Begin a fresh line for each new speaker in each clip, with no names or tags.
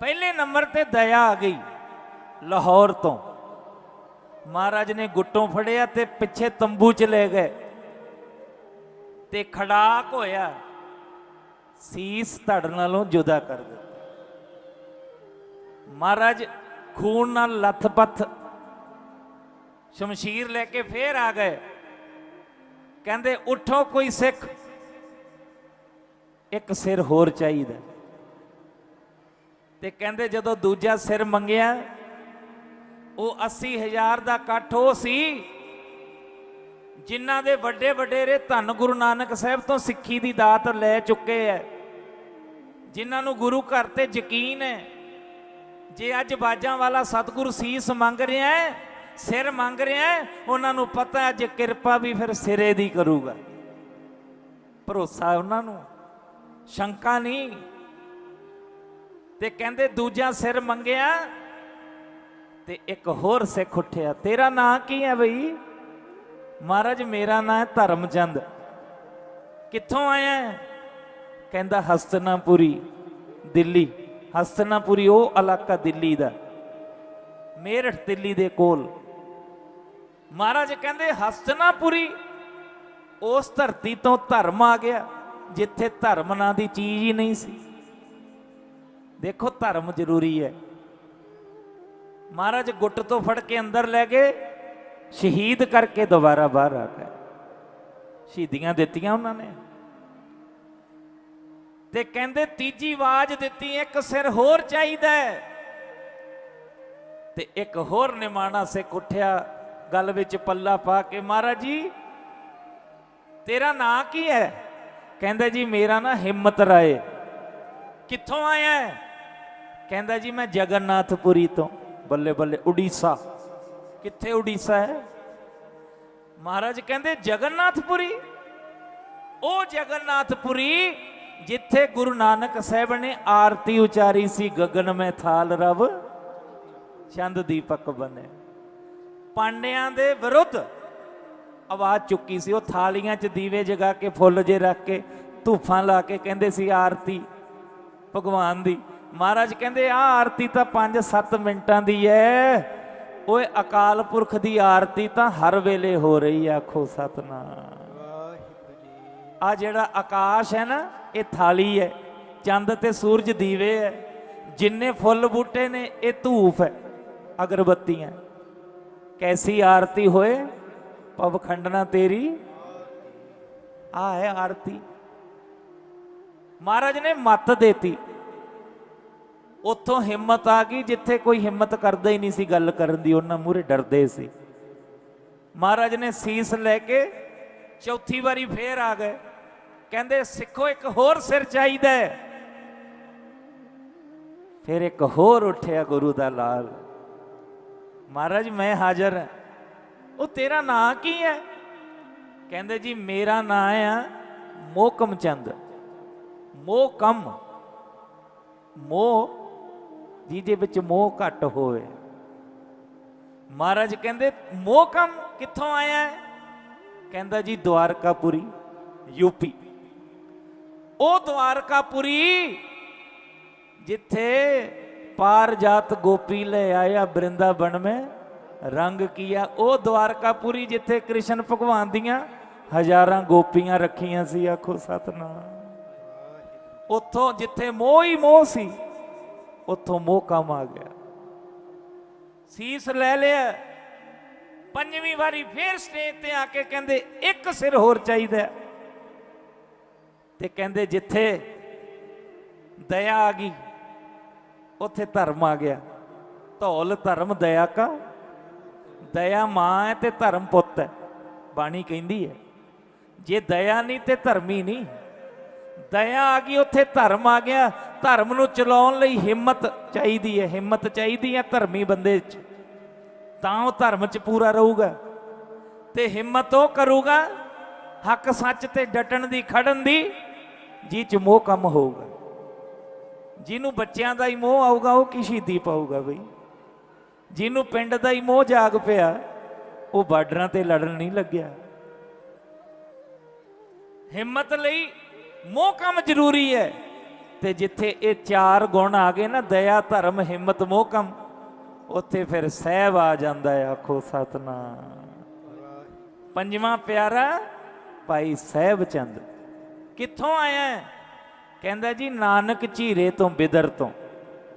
ਪਹਿਲੇ ਨੰਬਰ ਤੇ ਦਇਆ ਆ ਗਈ ਲਾਹੌਰ ਤੋਂ। ਮਹਾਰਾਜ ਨੇ ਗੁੱਟੋਂ ਫੜਿਆ ਤੇ ਪਿੱਛੇ ਤੰਬੂ ਚ ਲੈ ਗਏ। ਤੇ ਖੜਾਕ ਹੋਇਆ। ਸੀਸ ਧੜ ਨਾਲੋਂ ਜੁਦਾ ਕਰ ਦਿੱਤਾ। ਮਹਾਰਾਜ ਖੂਨ ਨਾਲ ਲੱਥ-ਪੱਥ ਸ਼ਮਸ਼ੀਰ ਲੈ ਕੇ ਫੇਰ ਆ ਗਏ। ਕਹਿੰਦੇ, ਉਠੋ ਕੋਈ ਸਿੱਖ। ਇੱਕ ਸਿਰ ਹੋਰ ਚਾਹੀਦਾ ਤੇ ਕਹਿੰਦੇ ਜਦੋਂ ਦੂਜਾ ਸਿਰ ਮੰਗਿਆ, ਉਹ 80000 ਦਾ ਇਕੱਠ ਉਹ ਸੀ, ਜਿਨ੍ਹਾਂ ਦੇ ਵੱਡੇ ਵਡੇਰੇ ਧੰਨ ਗੁਰੂ ਨਾਨਕ ਸਾਹਿਬ ਤੋਂ ਸਿੱਖੀ ਦੀ ਦਾਤ ਲੈ ਚੁੱਕੇ ਐ, ਜਿਨ੍ਹਾਂ ਨੂੰ ਗੁਰੂ ਘਰ ਤੇ ਯਕੀਨ ਹੈ ਜੇ ਅੱਜ ਬਾਜਾਂ ਵਾਲਾ ਸਤਿਗੁਰੂ ਸੀਸ ਮੰਗ ਰਿਹਾ ਹੈ ਸਿਰ ਮੰਗ ਰਿਹਾ ਹੈ ਉਹਨਾਂ ਨੂੰ ਪਤਾ ਹੈ ਅੱਜ ਕਿਰਪਾ ਵੀ ਫਿਰ ਸਿਰੇ ਦੀ ਕਰੂਗਾ। ਭਰੋਸਾ ਉਹਨਾਂ ਨੂੰ, ਸ਼ੰਕਾ ਨਹੀਂ ਤੇ ਕਹਿੰਦੇ ਦੂਜਾ ਸਿਰ ਮੰਗਿਆ ਤੇ ਇੱਕ ਹੋਰ ਸਿੱਖ ਉੱਠਿਆ, ਤੇਰਾ ਨਾਂ ਕੀ ਹੈ ਬਈ? ਮਹਾਰਾਜ, ਮੇਰਾ ਨਾਂ ਹੈ ਧਰਮਚੰਦ। ਕਿੱਥੋਂ ਆਇਆ ਕਹਿੰਦਾ ਹਸਤਨਾਪੁਰੀ, ਦਿੱਲੀ। ਹਸਤਨਾਪੁਰੀ, ਉਹ ਇਲਾਕਾ ਦਿੱਲੀ ਦਾ, ਮੇਰਠ ਦਿੱਲੀ ਦੇ ਕੋਲ। ਮਹਾਰਾਜ ਕਹਿੰਦੇ ਹਸਤਨਾਪੁਰੀ, ਉਸ ਧਰਤੀ ਤੋਂ ਧਰਮ ਆ ਗਿਆ, ਜਿੱਥੇ ਧਰਮ ਨਾਂ ਦੀ ਚੀਜ਼ ਹੀ ਨਹੀਂ ਸੀ। ਦੇਖੋ ਧਰਮ ਜ਼ਰੂਰੀ ਹੈ। ਮਹਾਰਾਜ ਗੁੱਟ ਤੋਂ ਫੜ ਕੇ ਅੰਦਰ ਲੈ ਗਏ, ਸ਼ਹੀਦ ਕਰਕੇ ਦੁਬਾਰਾ ਬਾਹਰ ਆ ਗਏ। ਸ਼ਹੀਦੀਆਂ ਦਿੱਤੀਆਂ ਉਹਨਾਂ ਨੇ। ਤੇ ਕਹਿੰਦੇ ਤੀਜੀ ਆਵਾਜ਼ ਦਿੱਤੀ, ਇੱਕ ਸਿਰ ਹੋਰ ਚਾਹੀਦਾ ਹੈ। ਤੇ ਇੱਕ ਹੋਰ ਨਿਮਾਣਾ ਸਿੱਖ ਉੱਠਿਆ, ਗੱਲ ਵਿੱਚ ਪੱਲਾ ਪਾ ਕੇ, ਮਹਾਰਾਜ ਜੀ, ਤੇਰਾ ਨਾਂ ਕੀ ਹੈ? ਕਹਿੰਦਾ ਜੀ, ਮੇਰਾ ਨਾਂ ਹਿੰਮਤ ਰਾਏ। ਕਿੱਥੋਂ ਆਇਆ ਹੈ? ਕਹਿੰਦਾ ਜੀ, ਮੈਂ ਜਗਨਨਾਥਪੁਰੀ ਤੋਂ, ਬੱਲੇ ਬੱਲੇ ਉੜੀਸਾ। ਕਿੱਥੇ ਉੜੀਸਾ ਹੈ? ਮਹਾਰਾਜ ਕਹਿੰਦੇ, ਜਗਨਨਾਥਪੁਰੀ। ਉਹ ਜਗਨਨਾਥਪੁਰੀ ਜਿੱਥੇ ਗੁਰੂ ਨਾਨਕ ਸਾਹਿਬ ਨੇ ਆਰਤੀ ਉਚਾਰੀ ਸੀ, ਗਗਨ ਮੈਂ ਥਾਲ ਰਵ, ਚੰਦ ਦੀਪਕ ਬਨੇ। ਪਾਂਡਿਆਂ ਦੇ ਵਿਰੁੱਧ ਆਵਾਜ਼ ਚੁੱਕੀ ਸੀ, ਉਹ ਥਾਲੀਆਂ 'ਚ ਦੀਵੇ ਜਗਾ ਕੇ, ਫੁੱਲ ਜੇ ਰੱਖ ਕੇ, ਧੂਫਾਂ ਲਾ ਕੇ ਕਹਿੰਦੇ ਸੀ ਆਰਤੀ ਭਗਵਾਨ ਦੀ। ਮਹਾਰਾਜ ਕਹਿੰਦੇ ਆ ਆਰਤੀ ਤਾਂ 5-7 ਮਿੰਟਾਂ ਦੀ ਐ। ਓਏ ਅਕਾਲ ਪੁਰਖ ਦੀ ਆਰਤੀ ਤਾਂ ਹਰ ਵੇਲੇ ਹੋ ਰਹੀ ਆ, ਆਖੋ ਸਤਨਾਮ। ਆ ਜਿਹੜਾ ਆਕਾਸ਼ ਹੈ ਨਾ, ਇਹ ਥਾਲੀ ਹੈ ਚੰਦ ਤੇ ਸੂਰਜ ਦੀਵੇ ਹੈ ਜਿੰਨੇ ਫੁੱਲ ਬੂਟੇ ਨੇ, ਇਹ ਧੂਫ ਹੈ ਅਗਰਬੱਤੀਆਂ। ਕੈਸੀ ਆਰਤੀ ਹੋਏ ਪਵ ਖੰਡਨਾ ਤੇਰੀ। ਆ ਹੈ ਆਰਤੀ। ਮਹਾਰਾਜ ਨੇ ਮੱਤ ਦੇਤੀ। ਉੱਥੋਂ ਹਿੰਮਤ ਆ ਗਈ ਜਿੱਥੇ ਕੋਈ ਹਿੰਮਤ ਕਰਦਾ ਹੀ ਨਹੀਂ ਸੀ ਗੱਲ ਕਰਨ ਦੀ, ਉਹਨਾਂ ਮੂਹਰੇ ਡਰਦੇ ਸੀ। ਮਹਾਰਾਜ ਨੇ ਸੀਸ ਲੈ ਕੇ ਚੌਥੀ ਵਾਰੀ ਫੇਰ ਆ ਗਏ। ਕਹਿੰਦੇ, ਸਿੱਖੋ, ਇੱਕ ਹੋਰ ਸਿਰ ਚਾਹੀਦਾ ਫਿਰ ਇੱਕ ਹੋਰ ਉੱਠਿਆ ਗੁਰੂ ਦਾ ਲਾਲ। ਮਹਾਰਾਜ, ਮੈਂ ਹਾਜ਼ਰ ਹਾਂ। ਉਹ ਤੇਰਾ ਨਾਂ ਕੀ ਹੈ? ਕਹਿੰਦੇ, ਜੀ, ਮੇਰਾ ਨਾਂ ਆ ਮੋਕਮ ਚੰਦ ਮੋਕਮ। ਮੋਹ ਜਿਹਦੇ ਵਿੱਚ ਮੋਹ ਘੱਟ ਹੋਵੇ। ਮਹਾਰਾਜ ਕਹਿੰਦੇ, ਮੋਹ ਮੋਕਮ ਕਿੱਥੋਂ ਆਇਆ ਹੈ? ਕਹਿੰਦਾ ਜੀ, ਦੁਆਰਕਾਪੁਰੀ ਯੂਪੀ ਉਹ ਦੁਆਰਕਾਪੁਰੀ ਜਿੱਥੇ ਪਾਰ ਜਾਤ ਗੋਪੀ ਲੈ ਆਇਆ ਬ੍ਰਿੰਦਾਵਨ ਮੇ, ਰੰਗ ਕੀਆ। ਉਹ ਦੁਆਰਕਾਪੁਰੀ ਜਿੱਥੇ ਕ੍ਰਿਸ਼ਨ ਭਗਵਾਨ ਦੀਆਂ ਹਜ਼ਾਰਾਂ ਗੋਪੀਆਂ ਰੱਖੀਆਂ ਸੀ, ਆਖੋ ਸਤਨਾਮ। ਉੱਥੋਂ ਜਿੱਥੇ ਮੋਹ ਹੀ ਮੋਹ ਸੀ ਉੱਥੋਂ ਮੋਹ ਕੰਮ ਆ ਗਿਆ। ਸੀਸ ਲੈ ਲਿਆ। ਪੰਜਵੀਂ ਵਾਰੀ ਫੇਰ ਸਟੇਜ ਤੇ ਆ ਕੇ ਕਹਿੰਦੇ, ਇੱਕ ਸਿਰ ਹੋਰ ਚਾਹੀਦਾ। ਤੇ ਕਹਿੰਦੇ, ਜਿੱਥੇ ਦਇਆ ਆ ਗਈ, ਉੱਥੇ ਧਰਮ ਆ ਗਿਆ। ਧੌਲ ਧਰਮ ਦਇਆ ਕਾ। ਦਇਆ ਮਾਂ ਹੈ ਤੇ ਧਰਮ ਪੁੱਤ ਹੈ। ਬਾਣੀ ਕਹਿੰਦੀ ਹੈ, ਜੇ ਦਇਆ ਨਹੀਂ ਤੇ ਧਰਮੀ ਨਹੀਂ। ਦਇਆ ਆ ਗਈ, ਉੱਥੇ ਧਰਮ ਆ ਗਿਆ। ਧਰਮ ਨੂੰ ਚਲਾਉਣ ਲਈ ਹਿੰਮਤ ਚਾਹੀਦੀ ਹੈ, ਹਿੰਮਤ ਚਾਹੀਦੀ ਹੈ ਧਰਮੀ ਬੰਦੇ 'ਚ। ਤਾਂ ਉਹ ਧਰਮ 'ਚ ਪੂਰਾ ਰਹੂਗਾ। ਤੇ ਹਿੰਮਤ ਉਹ ਕਰੂਗਾ, ਹੱਕ ਸੱਚ ਤੇ ਡਟਣ ਦੀ, ਖੜਨ ਦੀ ਜੀ 'ਚ ਮੋਹ ਕੰਮ ਹੋਊਗਾ। ਜਿਹਨੂੰ ਬੱਚਿਆਂ ਦਾ ਹੀ ਮੋਹ ਆਊਗਾ, ਉਹ ਕੀ ਸ਼ਹੀਦੀ ਪਾਊਗਾ ਬਈ? ਜਿਹਨੂੰ ਪਿੰਡ ਦਾ ਹੀ ਮੋਹ ਜਾਗ ਪਿਆ, ਉਹ ਬਾਰਡਰਾਂ ਤੇ ਲੜਨ ਨਹੀਂ ਲੱਗਿਆ। ਹਿੰਮਤ ਲਈ ਮੋਹ ਕੰਮ ਜ਼ਰੂਰੀ ਹੈ। ਤੇ ਜਿੱਥੇ ਇਹ ਚਾਰ ਗੁਣ ਆ ਗਏ ਨਾ, ਦਇਆ, ਧਰਮ, ਹਿੰਮਤ ਮੋਹਕਮ ਉੱਥੇ ਫਿਰ ਸਹਿਬ ਆ ਜਾਂਦਾ ਹੈ, ਆਖੋ ਸਤਨਾਮ। ਪੰਜਵਾਂ ਪਿਆਰਾ ਭਾਈ ਸਹਿਬ ਚੰਦ। ਕਿੱਥੋਂ ਆਇਆ ਕਹਿੰਦਾ ਜੀ, ਨਾਨਕ ਝੀਰੇ ਤੋਂ ਬਿਦਰ ਤੋਂ,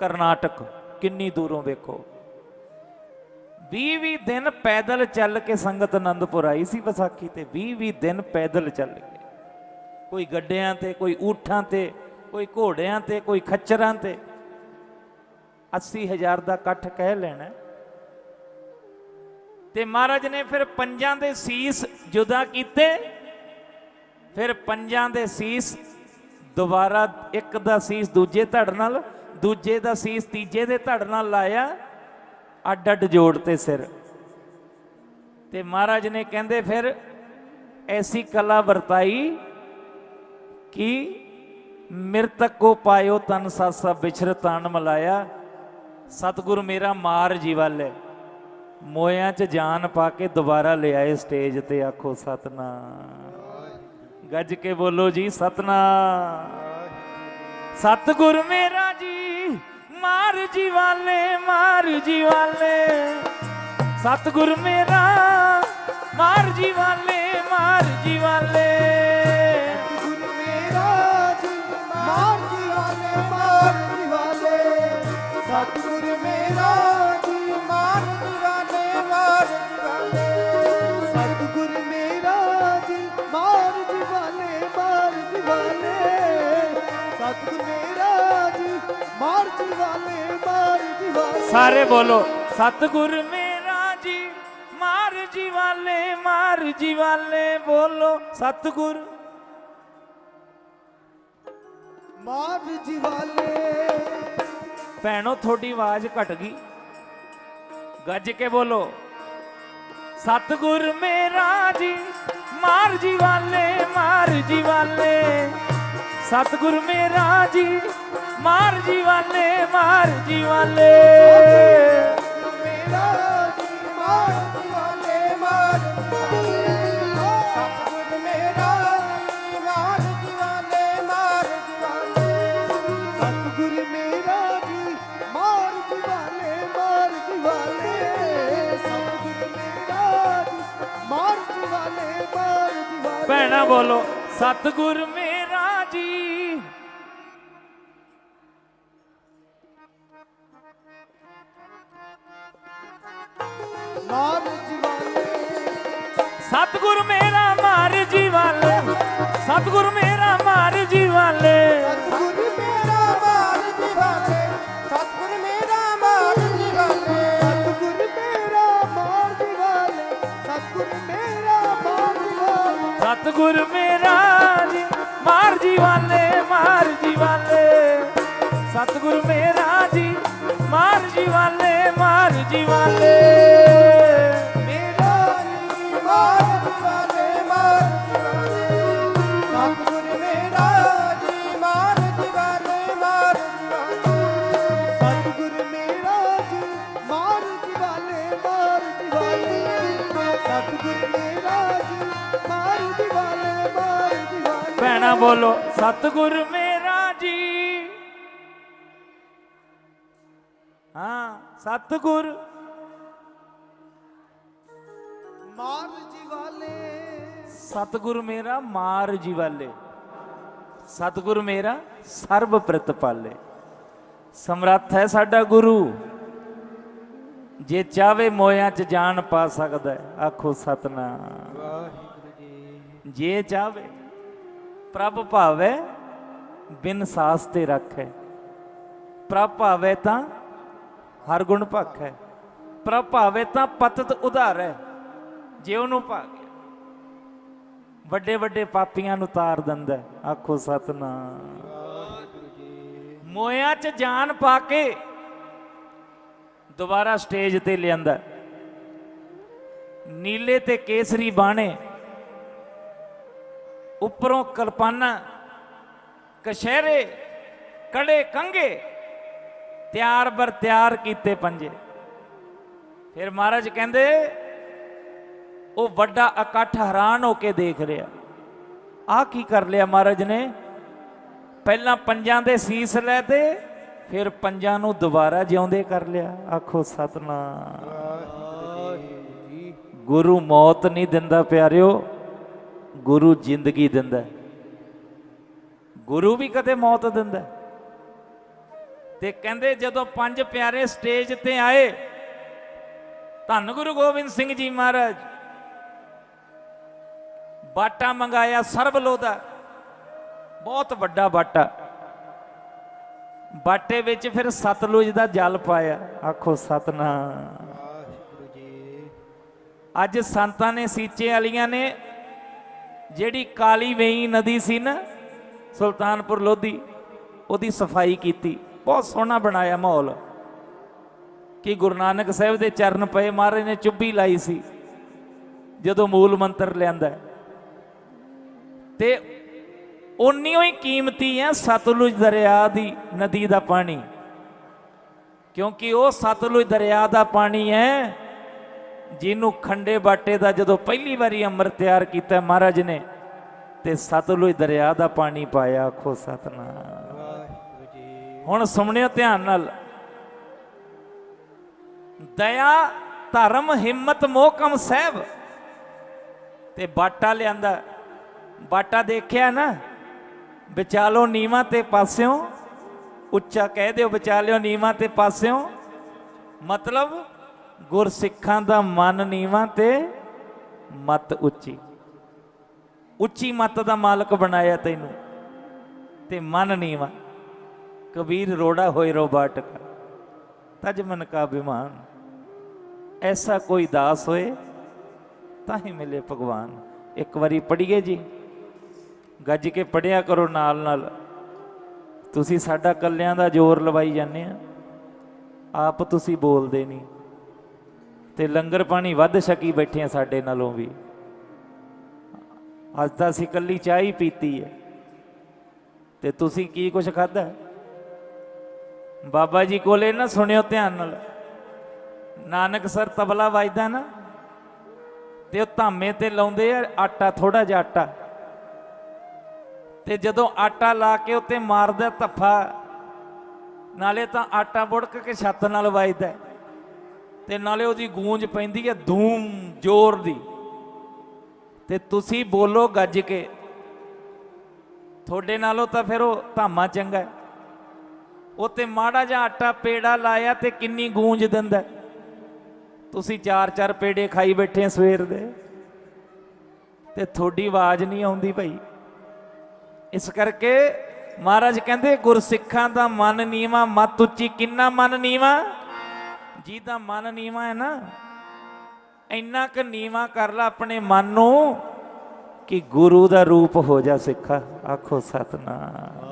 ਕਰਨਾਟਕ, ਕਿੰਨੀ ਦੂਰੋਂ ਵੇਖੋ। 20-20 ਦਿਨ ਪੈਦਲ ਚੱਲ ਕੇ ਸੰਗਤ ਆਨੰਦਪੁਰ ਆਈ ਸੀ ਵਿਸਾਖੀ ਤੇ 20-20 ਦਿਨ ਪੈਦਲ ਚੱਲ ਕੇ। ਕੋਈ ਗੱਡਿਆਂ ਤੇ, ਕੋਈ ਊਠਾਂ ਤੇ, ਕੋਈ ਘੋੜਿਆਂ ਤੇ, ਕੋਈ ਖੱਚਰਾਂ ਤੇ। 80000 ਦਾ ਇਕੱਠ ਕਹਿ ਲੈਣਾ। ਤੇ ਮਹਾਰਾਜ ਨੇ ਫਿਰ ਪੰਜਾਂ ਦੇ ਸੀਸ ਜੁਦਾ ਕੀਤੇ। ਫਿਰ ਪੰਜਾਂ ਦੇ ਸੀਸ ਦੁਬਾਰਾ ਇੱਕ ਦਾ ਸੀਸ ਦੂਜੇ ਧੜ ਨਾਲ, ਦੂਜੇ ਦਾ ਸੀਸ ਤੀਜੇ ਦੇ ਧੜ ਨਾਲ ਲਾਇਆ। ਅੱਡ ਅੱਡ ਜੋੜ ਤੇ ਸਿਰ। ਤੇ ਮਹਾਰਾਜ ਨੇ ਕਹਿੰਦੇ ਫਿਰ, ਐਸੀ ਕਲਾ ਵਰਤਾਈ ਕਿ ਮਿਰਤਕ ਕੋ ਪਾਇਓ ਤਨ ਸਾਸਾ ਵਿਛਰ ਤਨ ਮਲਾਇਆ। ਸਤਿਗੁਰ ਮੇਰਾ ਮਾਰ ਜੀਵਾਲੇ ਮੋਇਆਂ 'ਚ ਜਾਨ ਪਾ ਕੇ ਦੁਬਾਰਾ ਲਿਆਏ ਸਟੇਜ ਤੇ ਆਖੋ ਸਤਨਾਮ। ਗੱਜ ਕੇ ਬੋਲੋ ਜੀ ਸਤਨਾਮ। ਸਤਿਗੁਰ ਮੇਰਾ ਜੀ, ਮਾਰ
ਜੀ ਵਾਲੇ ਮਾਰ ਜੀ ਵਾਲੇ ਸਤਿਗੁਰ ਮੇਰਾ, ਮਾਰ ਜੀਵਾਲੇ ਮਾਰ ਜੀਵਾਲੇ। ਗੁਰੂ ਮਾਰ ਜੀ ਵਾਲੇ ਮਾਰ ਜੀ ਵਾਲੇ ਸਤਿਗੁਰ ਮੇਰਾ ਜੀ ਮਾਰ ਜੀ ਵਾਲੇ ਮਾਰ ਜੀ ਵਾਲੇ
ਸਤਿਗੁਰ ਮੇਰਾ ਮੇਰਾ ਜੀਵਾਲੇ। ਜੀਵਾਲੇ ਭੈਣੋ ਤੁਹਾਡੀ ਆਵਾਜ਼ ਘਟ ਗਈ। ਗੱਜ ਕੇ ਬੋਲੋ ਸਤਿਗੁਰ ਮੇਰਾ ਜੀ ਮਾਰ ਜੀ ਵਾਲੇ ਮਾਰ ਜੀ ਵਾਲੇ ਸਤਿਗੁਰ ਮੇਰਾ ਜੀ ਮਾਰ ਜੀ ਵਾਲੇ ਮਾਰ ਜੀ ਵਾਲੇ
ਮੇਰਾ ਜੀ ਮਾਰ ਸਤਿਗੁਰ ਮੇਰਾ ਜੀ। ਮਾਰ ਜੀ ਵਾਲੇ ਸਤਿਗੁਰ ਮੇਰਾ ਮਾਰ ਜੀ ਵਾਲੇ ਸਤਿਗੁਰ
ਸਤਿਗੁਰ ਮੇਰਾ ਜੀ,
ਮਾਰ
ਜੀਵਾਨੇ ਮਾਰ ਜੀ ਵਾਲੇ। ਸਤਿਗੁਰ ਮੇਰਾ ਜੀ,
ਮਾਰ ਜੀਵਾਨੇ ਮਾਰ ਜੀ ਵਾਲੇ। ਮੇਰਾ ਜੀ, ਮਾਰ ਜੀ
ਭੈਣਾ ਬੋਲੋ ਸਤਿਗੁਰ ਮੇਰਾ ਜੀ। ਹਾਂ ਸਤਿਗੁਰ।
ਮਾਰ ਜੀ ਵਾਲੇ।
ਸਤਿਗੁਰ ਮੇਰਾ ਮਾਰ ਜੀ ਵਾਲੇ। ਸਤਿਗੁਰ ਮੇਰਾ ਸਰਬ ਪ੍ਰਤਪਾਲੇ ਸਮਰੱਥ ਹੈ ਸਾਡਾ ਗੁਰੂ। ਜੇ ਚਾਵੇ ਮੋਇਆਂ 'ਚ ਜਾਨ ਪਾ ਸਕਦਾ ਆਖੋ ਸਤਨਾਮ।
ਵਾਹਿਗੁਰੂ ਜੀ।
ਜੇ ਚਾਵੇ ਪ੍ਰਭ ਭਾਵੈ ਬਿਨ ਸਾਸ ਤੇ ਰੱਖੈ। ਪ੍ਰਭ ਭਾਵੈ ਤਾਂ ਹਰ ਗੁਣ ਭਖੈ ਪ੍ਰਭ ਭਾਵੈ ਤਾਂ ਪਤਤ ਉਧਾਰੈ ਜੇ ਉਹਨੂੰ ਭਾ ਵੱਡੇ ਵੱਡੇ ਪਾਪੀਆਂ ਨੂੰ ਤਾਰ ਦਿੰਦਾ ਆਖੋ ਸਤਨਾਮ। ਮੋਇਆ 'ਚ ਜਾਨ ਪਾ ਕੇ ਦੁਬਾਰਾ ਸਟੇਜ ਤੇ ਲਿਆਂਦਾ ਨੀਲੇ ਤੇ ਕੇਸਰੀ ਬਾਣੇ ਉੱਪਰੋਂ ਕਲਪਾਨਾ ਕਸ਼ਹਿਰੇ ਕੜੇ ਕੰਗੇ ਤਿਆਰ ਬਰ ਤਿਆਰ ਕੀਤੇ ਪੰਜੇ। ਫਿਰ ਮਹਾਰਾਜ ਕਹਿੰਦੇ ਉਹ ਵੱਡਾ ਇਕੱਠ ਹੈਰਾਨ ਹੋ ਕੇ ਦੇਖ ਰਿਹਾ। ਆ ਕੀ ਕਰ ਲਿਆ ਮਹਾਰਾਜ ਨੇ? ਪਹਿਲਾਂ ਪੰਜਾਂ ਦੇ ਸੀਸ ਲੈ ਤੇ ਫਿਰ ਪੰਜਾਂ ਨੂੰ ਦੁਬਾਰਾ ਜਿਉਂਦੇ ਕਰ ਲਿਆ। ਆਖੋ ਸਤਨਾਮ।
ਵਾਹਿਗੁਰੂ ਜੀ
ਗੁਰੂ ਮੌਤ ਨਹੀਂ ਦਿੰਦਾ ਪਿਆਰਿਓ। ਗੁਰੂ ਜ਼ਿੰਦਗੀ ਦਿੰਦਾ ਹੈ। ਗੁਰੂ ਵੀ ਕਦੇ ਮੌਤ ਦਿੰਦਾ ਹੈ। ਤੇ ਕਹਿੰਦੇ ਜਦੋਂ ਪੰਜ ਪਿਆਰੇ ਸਟੇਜ ਤੇ ਆਏ ਧੰਨ ਗੁਰੂ ਗੋਬਿੰਦ ਸਿੰਘ ਜੀ ਮਹਾਰਾਜ ਬਾਟਾ ਮੰਗਾਇਆ ਸਰਬਲੋ ਦਾ ਬਹੁਤ ਵੱਡਾ ਬਾਟਾ ਬਾਟੇ ਵਿੱਚ ਫਿਰ ਸਤਲੁਜ ਦਾ ਜਲ ਪਾਇਆ ਆਖੋ ਸਤਨਾਮ
ਵਾਹਿਗੁਰੂ ਜੀ
ਅੱਜ ਸੰਤਾਂ ਨੇ ਸੀਚੇ ਵਾਲੀਆਂ ਨੇ ਜਿਹੜੀ ਕਾਲੀ ਵੇਈ ਨਦੀ ਸੀ ਨਾ, ਸੁਲਤਾਨਪੁਰ ਲੋਧੀ, ਉਹਦੀ ਸਫ਼ਾਈ ਕੀਤੀ। ਬਹੁਤ ਸੋਹਣਾ ਬਣਾਇਆ ਮਾਹੌਲ। ਕਿ ਗੁਰੂ ਨਾਨਕ ਸਾਹਿਬ ਦੇ ਚਰਨ ਪਏ, ਮਹਾਰਾਜ ਨੇ ਚੁੱਭੀ ਲਾਈ ਸੀ, ਜਦੋਂ ਮੂਲ ਮੰਤਰ ਲਿਆਂਦਾ ਹੈ। ਤੇ ਉਨੀ ਹੀ ਕੀਮਤੀ ਹੈ ਸਤਲੁਜ ਦਰਿਆ ਦੀ ਨਦੀ ਦਾ ਪਾਣੀ। ਕਿਉਂਕਿ ਉਹ ਸਤਲੁਜ ਦਰਿਆ ਦਾ ਪਾਣੀ ਹੈ ਜਿਹਨੂੰ ਖੰਡੇ ਬਾਟੇ ਦਾ ਜਦੋਂ ਪਹਿਲੀ ਵਾਰੀ ਅੰਮ੍ਰਿਤ ਤਿਆਰ ਕੀਤਾ ਮਹਾਰਾਜ ਨੇ, ਤੇ ਸਤਲੁਜ ਦਰਿਆ ਦਾ ਪਾਣੀ ਪਾਇਆ ਖੋ ਸਤਨਾਮ। ਹੁਣ ਸੁਣਿਓ ਧਿਆਨ ਨਾਲ। ਦਇਆ, ਧਰਮ, ਹਿੰਮਤ, ਮੋਹਕਮ ਸਹਿਬ। ਤੇ ਬਾਟਾ ਲਿਆਂਦਾ। ਬਾਟਾ ਦੇਖਿਆ ਨਾ, ਵਿਚਾਲੋ ਨੀਵਾ ਤੇ ਪਾਸਿਓਂ, ਉੱਚਾ ਕਹਿ ਦਿਓ, ਵਿਚਾਲਿਓ ਨੀਵਾ ਤੇ ਪਾਸਿਓਂ। ਮਤਲਬ ਗੁਰਸਿੱਖਾਂ ਦਾ ਮਨ ਨੀਵਾ ਤੇ ਮਤ ਉੱਚੀ। ਉੱਚੀ ਮਤ ਦਾ ਮਾਲਕ ਬਣਾਇਆ ਤੈਨੂੰ ਤੇ ਮਨ ਨੀਵਾ। ਕਬੀਰ ਰੋੜਾ ਹੋਏ ਰੋ ਬਾਟਕ ਤਜ ਮਨ ਕਾ ਬਿਮਾਨ ਐਸਾ ਕੋਈ ਦਾਸ ਹੋਏ ਤਾਂ ਹੀ ਮਿਲੇ ਭਗਵਾਨ। ਇੱਕ ਵਾਰੀ ਪੜ੍ਹੀਏ ਜੀ। ਗੱਜ ਕੇ ਪੜਿਆ ਕਰੋ ਨਾਲ ਨਾਲ। ਤੁਸੀਂ ਸਾਡਾ ਕੱਲਿਆਂ ਦਾ ਜ਼ੋਰ ਲਵਾਈ ਜਾਂਦੇ ਆ। ਆਪ ਤੁਸੀਂ ਬੋਲਦੇ ਨਹੀਂ। ਤੇ ਲੰਗਰ ਪਾਣੀ ਵੱਧ ਛਕੀ ਬੈਠੇ ਆ ਸਾਡੇ ਨਾਲੋਂ ਵੀ। ਅੱਜ ਤਾਂ ਅਸੀਂ ਕੱਲੀ ਚਾਹ ਹੀ ਪੀਤੀ ਹੈ। ਤੇ ਤੁਸੀਂ ਕੀ ਕੁਛ ਖਾਦਾ ਬਾਬਾ ਜੀ ਕੋਲੇ ਨਾ ਸੁਣਿਓ ਧਿਆਨ ਨਾਲ। ਨਾਨਕ ਸਰ ਤਬਲਾ ਵੱਜਦਾ ਨਾ, ਤੇ ਉਹ ਧਾਮੇ ਤੇ ਲਾਉਂਦੇ ਆ, ਆਟਾ ਥੋੜਾ ਜਿਹਾ ਆਟਾ। ਤੇ ਜਦੋਂ ਆਟਾ ਲਾ ਕੇ ਉੱਤੇ ਮਾਰਦਾ ਧੱਫਾ, ਨਾਲੇ ਤਾਂ ਆਟਾ ਬੁੜਕ ਕੇ ਛੱਤ ਨਾਲ ਵੱਜਦਾ। ਤੇ ਨਾਲੇ ਉਹਦੀ ਗੂੰਜ ਪੈਂਦੀ ਹੈ ਧੂਮ ਜ਼ੋਰ ਦੀ। ਤੇ ਤੁਸੀਂ ਬੋਲੋ ਗੱਜ ਕੇ। ਤੁਹਾਡੇ ਨਾਲੋਂ ਤਾਂ ਫਿਰ ਉਹ ਧਾਮਾ ਚੰਗਾ ਹੈ। ਤੇ ਮਾੜਾ ਜਿਹਾ ਆਟਾ ਪੇੜਾ ਲਾਇਆ ਤੇ ਕਿੰਨੀ ਗੂੰਜ ਦਿੰਦਾ ਤੁਸੀਂ ਚਾਰ ਚਾਰ ਪੇੜੇ ਖਾਈ ਬੈਠੇ ਸਵੇਰ ਦੇ। ਤੇ ਤੁਹਾਡੀ ਆਵਾਜ਼ ਨਹੀਂ ਆਉਂਦੀ ਭਾਈ। ਇਸ ਕਰਕੇ ਮਹਾਰਾਜ ਕਹਿੰਦੇ ਗੁਰਸਿੱਖਾਂ ਦਾ ਮਨ ਨੀਵਾ, ਮਤ ਉੱਚੀ ਕਿੰਨਾ ਮਨ ਨੀਵਾ? ਜਿਹਦਾ ਮਨ ਨੀਵਾ ਹੈ ਨਾ, ਇੰਨਾ ਕੁ ਨੀਵਾ ਕਰ ਲੈ ਆਪਣੇ ਮਨ ਨੂੰ ਕਿ ਗੁਰੂ ਦਾ ਰੂਪ ਹੋ ਜਾ ਸਿੱਖਾ। ਆਖੋ ਸਤਨਾਮ।